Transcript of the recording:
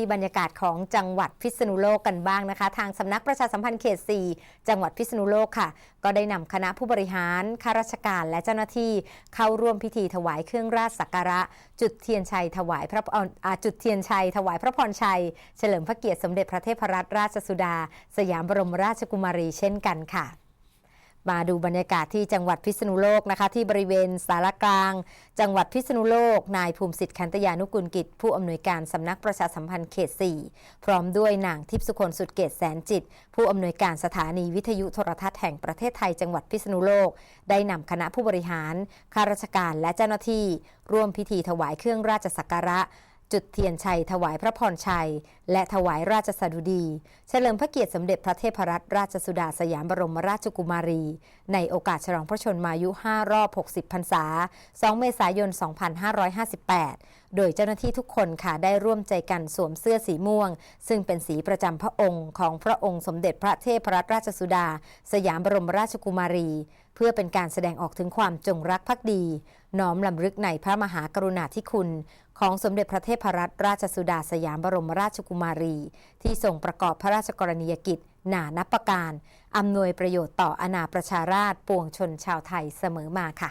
ที่บรรยากาศของจังหวัดพิษณุโลกกันบ้างนะคะ ทางสำนักประชาสัมพันธ์เขต 4 จังหวัดพิษณุโลกค่ะ ก็ได้นำคณะผู้บริหารข้าราชการและเจ้าหน้าที่เข้าร่วมพิธีถวายเครื่องราชสักการะ จุดเทียนชัยถวายพระจุดเทียนชัย ถวายพระพรชัย เฉลิมพระเกียรติสมเด็จพระเทพรัตนราชสุดา สยามบรมราชกุมารีเช่นกันค่ะ มาดูบรรยากาศที่จังหวัดพิษณุโลกนะคะที่บริเวณสารกลาง จังหวัดพิษณุโลก นายภูมิสิทธิ์คันตยานุกุลกิจ ผู้อำนวยการสำนักประชาสัมพันธ์เขต 4 พร้อมด้วยนางทิพสุคนสุดเกตแสนจิต ผู้อำนวยการสถานีวิทยุโทรทัศน์แห่งประเทศไทยจังหวัดพิษณุโลก ได้นำคณะผู้บริหารข้าราชการและเจ้าหน้าที่ ร่วมพิธีถวายเครื่องราชสักการะ จุดเทียนชัย ถวายพระพรชัย และถวายราชสดุดี เฉลิมพระเกียรติสมเด็จพระเทพรัตนราชสุดาสยามบรมราชกุมารี ในโอกาสฉลองพระชนมายุ 5 รอบ 60 พรรษา 2 เมษายน 2558 โดยเจ้าหน้าที่ทุกคนค่ะได้ร่วมใจกันสวมเสื้อสีม่วง ซึ่งเป็นสีประจำพระองค์ของพระองค์สมเด็จพระเทพรัตนราชสุดา สยามบรมราชกุมารี เพื่อเป็นการแสดงออกถึงความจงรักภักดี น้อมลำลึกในพระมหากรุณาธิคุณ ของสมเด็จพระเทพรัตนราชสุดาสยามบรมราชกุมารี ที่ทรงประกอบพระราชกรณียกิจ หนานับประการอำนวยประโยชน์ต่ออาณาประชาราษฎร์ปวงชนชาวไทยเสมอมาค่ะ